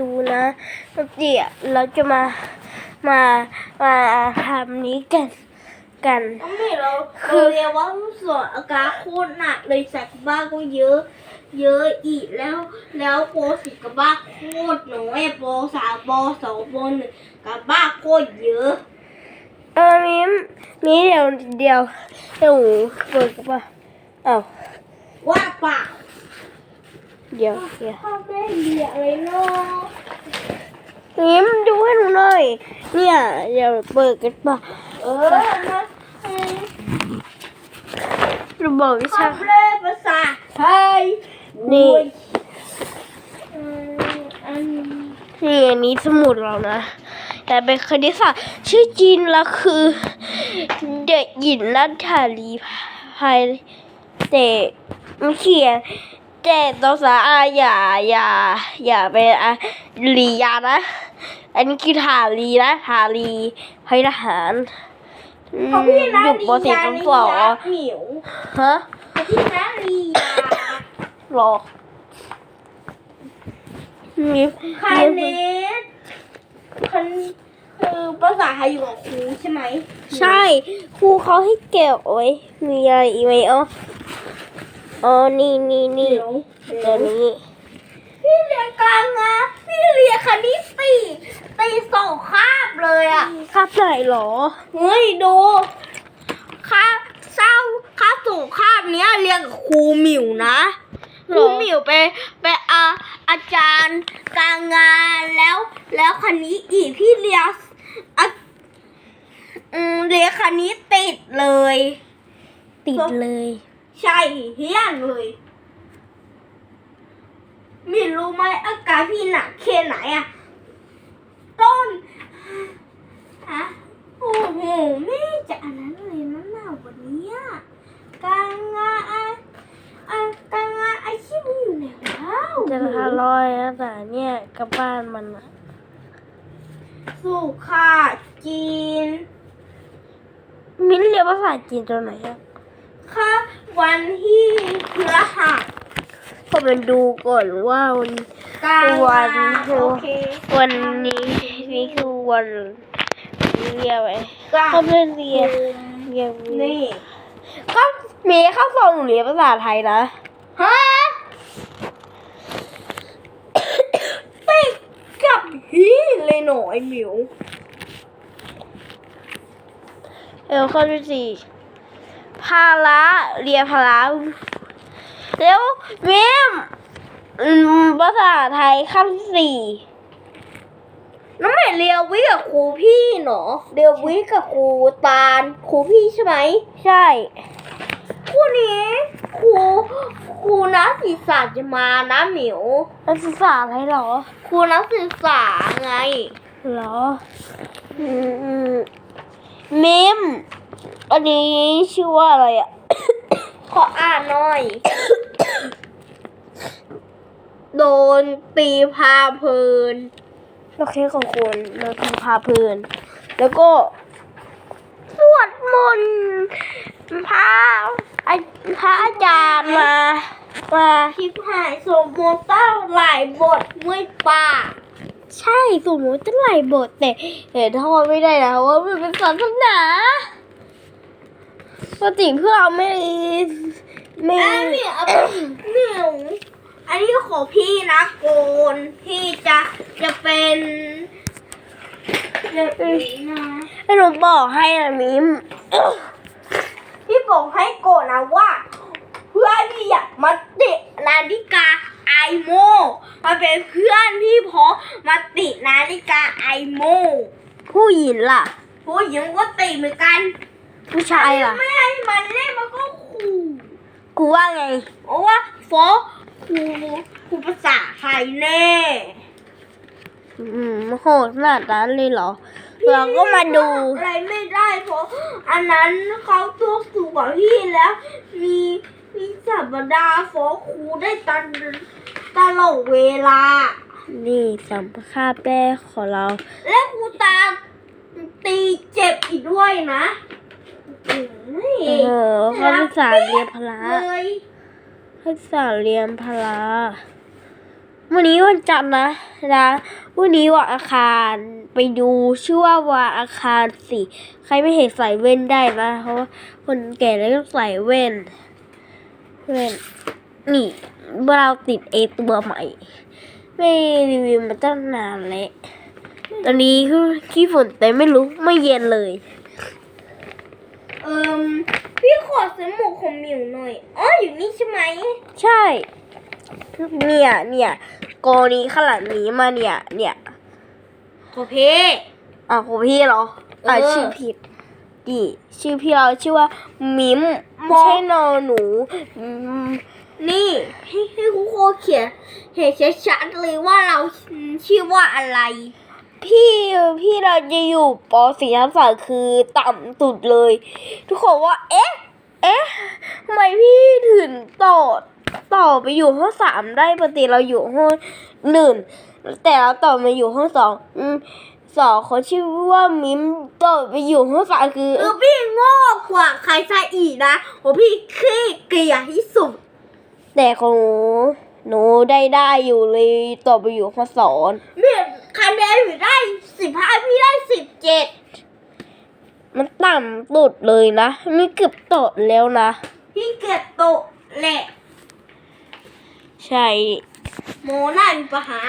ดูนะเดี๋ยวเราจะมามามาทำนี้กันกันน้องหมิวเราคือเรียกว่าสอนอากาศโคตรหนักเลยสัตว์บ้าก็เยอะ เยอะอีกแล้ว แล้วโปรสิกับบ้าโคตรน้อยโปรสามโปรสองโปรหนึ่งกับบ้าโคตรเยอะเออมีมีเดี๋ยวเดี๋ยวเดี๋ยวเปิดกันป่ะอ้าวว่าเปล่า เดี๋ยวเดี๋ยวพ่อไม่เรียกเลยเนาะมิมดูให้หนูหน่อย เนี่ยเดี๋ยวเปิดกันปะเออนะราบอกวิชาอมเล่ภาษาไทยนี่โอ้ยอืมอันนี่อันนี้สมุดเรานะ แต่เป็นคณิตศาสตร์ชื่อจีนล้วคือ เด็กหญิงนัทธาลีภายแต่ไม่เขียน แต่ตัวสาอาอย่าอย่าอย่าเป็นอะลียานะ อันนี้คือถาลีนะถาลีให้ทหารอืมเพราะพี่นาอยู่ลีปสี่ยาจนนิสองยาหมิวฮะเพราะพี่นาลียารอมีคณิตคันคือภาษาไทยอยู่กับครูใช่ไหม ใช่ ครูเขาให้เก็บไว้มีอะไรอีกไหมอ๋ ออ๋อ นี่นี่หนี่มิวตัวนี้ พี่เรียนกลางนะ พี่เรียนคณิตตีตีสองคาบเลยอะครับไหนหรอ เฮ้ย ดูคาบเศร้าคาบส่งคาบเนี้ยเรียนกับครูหมิวนะคหรรูอหมิวไปไปอาอาจารย์การงานแล้ว แล้วคณิตอีกพี่เรียนอะอืมเรียนคณิตติดเลย ติดเลย ใช่เฮี้ยนเลยไม่รู้ไหมอาการพี่หนักแค่ไหนอะต้นฮะโอ้โหไม่จะอันนั้นเลยนะหนาววันนี้อะการงานอะอะการงานอาชีพมันอยู่ไหนแล้วจะทะเลาะนะแต่เนี่ยกับบ้านมันอะสุขาจีน มิ้นเรียนภาษาจีนตัวไหนอะ ค่ะวันที่พฤหัสก็ไปดูก่อนว่าวันการวันงานโอเควันนี้นี่คือวันเรียนไหมก็เขาไม่เรียนเรียนนี่ก็มีเข้าสอนหนูเรียนภาษาไทยนะ ฮะไปกับฮีเลยหน่อยหมิว เออข้อที่สี่ภาระเรียนภาระแล้วเมมอืมภาษาไทยขั้นสี่น้องใหม่เรียววิกับครูพี่เนาะเรียววิกับครูตาลครูพี่ใช่ไหมใช่คู่นี้ครูครูนักศึกษาจะมานะหมิวนักศึกษาอะไรเหรอครูนักศึกษาไงเหรออืมอืมเมม อันนี้ชื่อว่าอะไรอะ ขออ่านหน่อย โดนตีพาเพลินโอเคของคุณเราทำพาเพลิน แล้วก็สวดมนต์พระอาพระอาจารย์มามาชิบหายสมมติเต้าหลายบทมื่ยป่าใช่สมมติจะไหลบทแต่เห็นทอดไม่ได้นะเพราะว่ามันเป็นศาสนา ปกติเพื่อเราไม่ไม่อันนี้เอาไปหมิวอันนี้ของพี่นะโกนพี่จะจะเป็นจะเป็นนะให้หนูบอกให้นะมิมพี่บอกให้โกนนะว่าเพื่อนพี่อยากมาติดนาฬิกาไอโมมาเป็นเพื่อนพี่เพราะมาติดนาฬิกาไอโมผู้หญิงล่ะผู้หญิงก็ติดเหมือนกัน ผู้ชายล่ะ ไม่ให้มันเล่นมันก็ขู่กูว่าไง เพราะว่าโฟครูครูภาษาไทยแน่ อืมโหดขนาดนั้นเลยเหรอ เราก็มาดู อะไรไม่ได้เพราะอันนั้นเขาตัวสูงกว่าพี่แล้ว มีมีสัปดาห์โฟครูได้ตลอดตลอดเวลา นี่สัมภาษณ์แป้ของเรา และครูตาตีเจ็บอีกด้วยนะโอ้ย เออเขาภาษาเรียนพละเลยภาษาเรียนพละวันนี้วันจันทร์นะนะวันนี้วันอาคารไปดูชื่อว่าวันอาคารสิใครไม่เห็นใส่เว่นได้นะเพราะว่าคนแก่แล้วต้องใส่เว่นเว่นนี่เราติดเอตัวใหม่ ไม่รีวิวมาตั้งนานแล้วตอนนี้คือขี้ฝนแต่ไม่รู้ไม่เย็นเลย เอิมพี่ขอซื้อหมูของหมิวหน่อยอ๋ออยู่นี่ใช่ไหมใช่ เนี่ยเนี่ยกอนี้ข้างหลังนี้มาเนี่ย เนี่ยโอเพ อะของพี่เหรออะเออ ชื่อผิดดิชื่อพี่เราชื่อว่ามิมไม่ใช่นอหนูอืมนี่ให้ให้ครูโคเขียนเห็นชัดๆเลยว่าเราชื่อว่าอะไร พี่พี่เราจะอยู่ปสี่ทับสามคือต่ำสุดเลย ทุกคนว่า เอ๊ะ เอ๊ะทำไมพี่ถึงต่อต่อไปอยู่ห้องสามได้ปกติเราอยู่ห้องหนึ่งแต่เราต่อมาอยู่ห้องสองอืมสองเขาชื่อว่ามิมต่อไปอยู่ห้องสามคือเออพี่โง่กว่าใครซะอีกนะโอ้พี่ขี้เกียจที่สุด แต่ของหนูหนูได้ได้อยู่เลยต่อไปอยู่ห้องสองเมีย คะแนนอยู่ได้สิบห้าพี่ได้สิบเจ็ดมันต่ำสุดเลยนะไม่เกือบต่อแล้วนะ พี่เก็บโตะแหละใช่ โมน่ามีปัญหา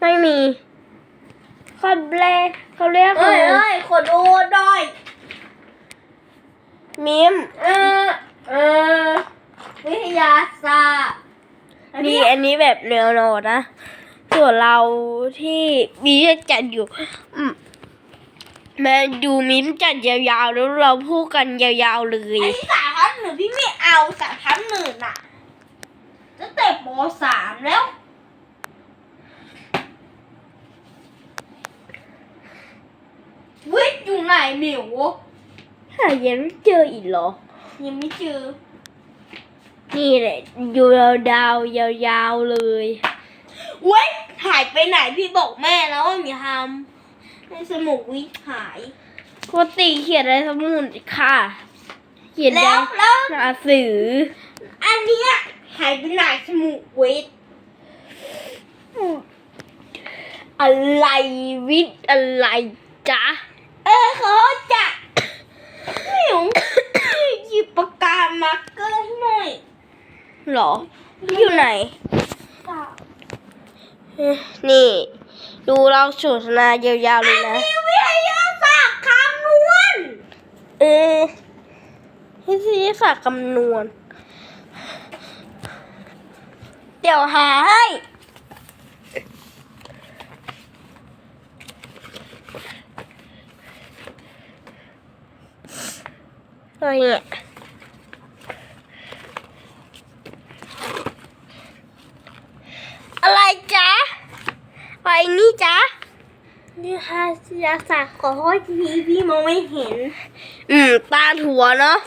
ไม่มีเขาเรียกเขาเรียกเอ้ยเอ้ยขอดูหน่อยมิมเออเออวิทยาศาสตร์อันนี่นี้อันนี้แบบแนวโนดนะ ส่วนเราที่มีเรื่องจัดอยู่อืมแมาดูมิมจัดยาวๆแล้วเราพูดกันยาวๆเลยไอ้สามพันหนึ่งพี่ไม่เอาสามพันหนึ่งน่ะตั้งแต่ปสามแล้ววิทย์อยู่ไหนหมิวหายังไม่เจออีกเหรอ ยังไม่เจอ นี่แหละอยู่ดาวๆยาวๆเลย เว้ยหายไปไหนพี่บอกแม่แล้วว่ามีทำในสมุดวิทย์หายปกติเขียนอะไรสมุดค่ะ เขียนแล้ได้วแล้วหนังสือ อันเนี้ยหายไปไหนสมุดวิทย์อะไรวิทย์อะไรจ๊ะ เออเขาจะหมิวหยิบปากกามาร์กเกอร์ให้หน่อยหรอ อยู่ไหน นี่ ดูเราสนทนายาวๆเลยนะมีวิทยาศาสตร์คำนวณ เออวิทยาศาสตร์คำนวณ เดี๋ยวหาให้อะไรเนี่ยอะไรจ๊ะอะไร นี่จ๊ะนี่ค่ะวิทยาศาสตร์ขอโทษทีพี่มองไม่เห็น อืม ตาหัวเนาะ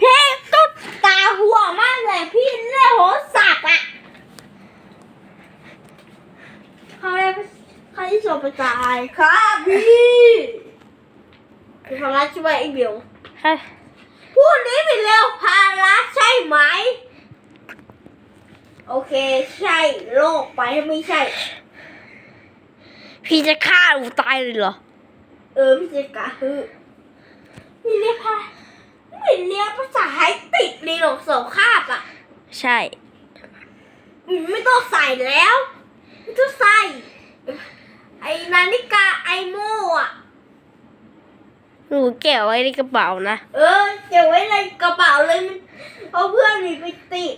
พี่ก็ตาหัวมากเลยพี่เล่โหสักอะเขาเรียกเขาที่สอบประจายครับพี่คือพละช่วยไอ้เบลค่ะพูดนี้ไปเร็วพาละใช่ไหม โอเค ใช่โลกไปไม่ใช่ พี่จะฆ่าหนูตายเลยเหรอ เออพี่เจกะฮือมีเรียกพาไม่เรียกภาษาไทยติดเลยหรอกสองคาบอะ ใช่อืมไม่ต้องใส่แล้ว ไม่ต้องใส่ ไอ้นาฬิกาไอโม่อะหนูเก็บไว้ในกระเป๋านะ เออเก็บไว้ในกระเป๋าเลยมันเอาเพื่อนมีไปติด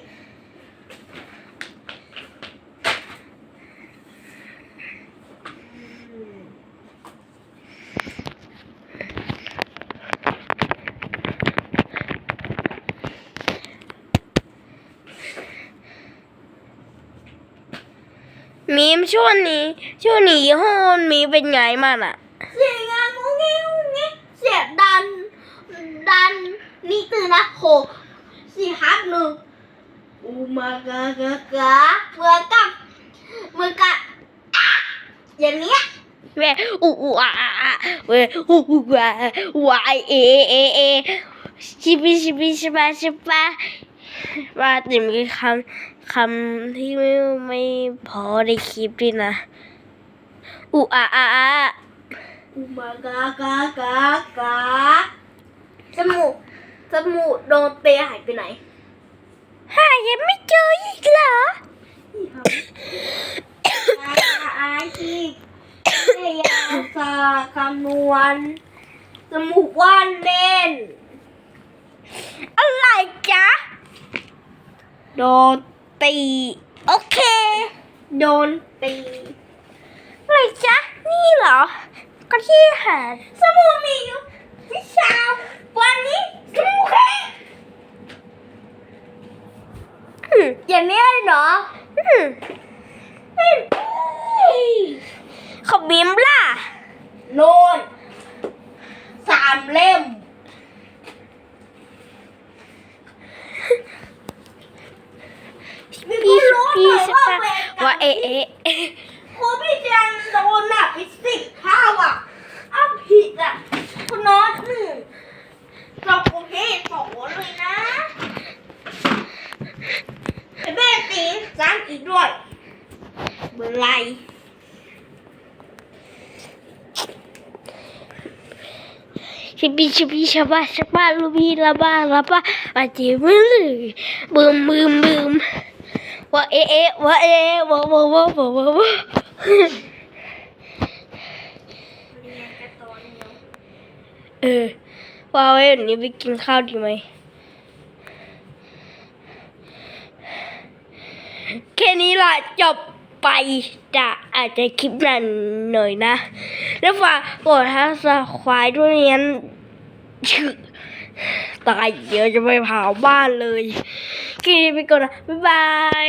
มีมช่วงนี้ ช่วงนี้ห้องมีเป็นไงมั่งอะเสียงานงุ้งงิ้งงุ้งงิ้งเสียดัน ดันนี่ตื่นนะโหสี่ฮักหนึ่งอูมากากากาเหมือนกับเหมือนกับอะอย่างเนี้ยแม่อู้อู้อะอะอะเว้ยอู้อู้อะวายเอเอเอชิบิชิบิชิบะชิบะว่าแต่มีคำ คำที่ไม่ไม่พอในคลิปด้วยนะ อุอาอาอาอุมากากากากาจมูกจมูกโดนเตะหายไปไหนหายังไม่เจออีกเหรออาอาชีพยาศาสตร์คำนวณจมูกว่านเล่น อะไรจ๊ะ โดน ตี โอเค โดนตีอะไรจ๊ะ นี่เหรอ ก็ที่หาสมูกมีอยู่วิชาวันนี้สมูกแข็งอืมอย่างนี้เลยเหรออืมเขาบิมล่ะ โนนสามเล่มมี พี่ คนรู้ พี่ ไหม ใช่ ว่า ปะ เวรกรรมว่าเอะเอะเอ๊ะครูพี่แจงโดนอะไปสิบข้าวอะอ้าวผิดอะคุณน้องหนึ่งเราโอเคสองเลยนะไอ้แม่ตีซ้ำอีกด้วยเมื่อไรชิบิชิบิชบาชบาลูบีลาบาลาบาบาจิบึ้มบึมบึมบึม ว่าเอเอะว่าเออะว่าว่าว่าว่าว่าว่าเออว่าไว้วันนี้ไปกินข้าวดีไหมแค่นี้ละจบไปจะอาจจะคลิปนานหน่อยนะ แล้วฝากกดทักสควายด้วยงั้นชื่อ ตายเดี๋ยวจะไปเผาบ้านเลยคลิปนี้ไปก่อนนะบ๊ายบาย